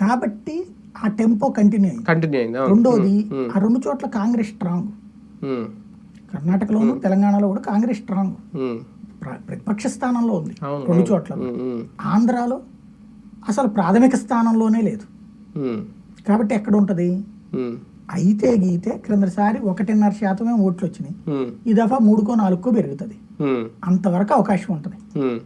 కాబట్టి ఆ tempo continue అయింది. కంటిన్యూ అయింది రెండోది ఆ రెండు చోట్ల కాంగ్రెస్ స్ట్రాంగ్ కర్ణాటకలోను తెలంగాణలో కూడా కాంగ్రెస్ స్ట్రాంగ్ ప్రతిపక్ష స్థానంలో ఉంది రెండు చోట్ల. ఆంధ్రాలో అసలు ప్రాథమిక స్థానంలోనే లేదు. కాబట్టి ఎక్కడ ఉంటుంది? అయితే గీతే క్రిందసారి ఒకటిన్నర శాతమే ఓట్లు వచ్చినాయి ఈ దఫా మూడుకో నాలుగుకో పెరుగుతుంది. అంతవరకు అవకాశం ఉంటుంది.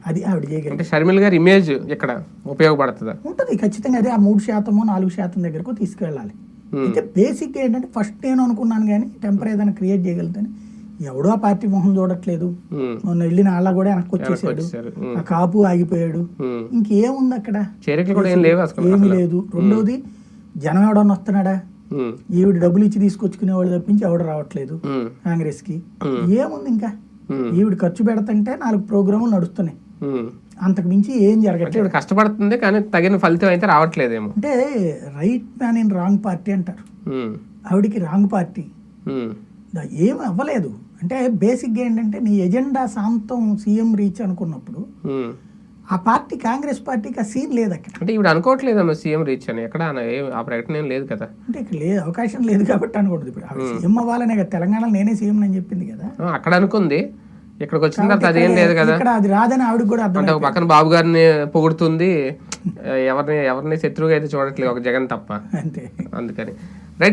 అది ఆవిడ చేయగలిగింది షర్మిల గారి ఇమేజ్ ఇక్కడ ఉపయోగపడుతుందా? ఉంటుంది ఖచ్చితంగా అదే ఆ మూడు శాతమో నాలుగు శాతం దగ్గరకు తీసుకెళ్ళాలి. అయితే బేసిక్ ఏంటంటే ఫస్ట్ నేను అనుకున్నాను కానీ టెంపర్ ఏదైనా క్రియేట్ చేయగలుగుతాను. ఎవడో ఆ పార్టీ మొహం చూడట్లేదు. మొన్న వెళ్ళిన వాళ్ళ కూడా వెనక్కి వచ్చేసాడు ఆ కాపు ఆగిపోయాడు. ఇంకేముంది అక్కడ? చేరికలు కూడా ఏం లేవు అసలు ఏమీ లేదు. రెండోది జనం ఎవడన్నా వస్తున్నాడా? ఈవిడ డబ్బులు ఇచ్చి తీసుకొచ్చుకునేవాడు తప్పించి ఎవడు రావట్లేదు ఉమ్, కాంగ్రెస్కి Hmm. ఏముంది ఇంకా ఈవిడ ఖర్చు పెడతంటే నాలుగు ప్రోగ్రాములు నడుస్తున్నాయి. అంతకు మించి ఏం జరగట్లేదు. కష్టపడుతుంది కానీ తగిన ఫలితం అయితే రావట్లేదేమో. అంటే right man in wrong party అంటారు. ఆవిడికి రాంగ్ పార్టీ. ఏం అవ్వలేదు. అంటే బేసిక్గా ఏంటంటే నీ ఎజెండా సాంతం సీఎం రీచ్ అనుకున్నప్పుడు. ఆ పార్టీ కాంగ్రెస్ పార్టీకి ఆ సీన్ లేదు అక్కడ. అంటే ఇప్పుడు అనుకోవట్లేదమ్మా సీఎం రీచ్ అని? ఎక్కడ ఆ ప్రకటన ఏం లేదు కదా. అంటే ఇక్కడ లేదు అవకాశం లేదు కాబట్టి అనుకోండి ఇప్పుడు. ఆవిడ సీఎం అవ్వాలనే కదా తెలంగాణలో నేనే సీఎం అని చెప్పింది కదా. అక్కడ అనుకుంది. ఇక్కడికి వచ్చిన తర్వాత అదేం లేదు కదా. ఇక్కడ అది రాదని ఆవిడకి కూడా అర్థం అంటే ఒక పక్కన బాబు గారిని పొగుడుతుంది. ఎవరిని ఎవరిని శత్రువుగా అయితే చూడట్లేదు ఒక జగన్ తప్ప. అంతే. అందుకని.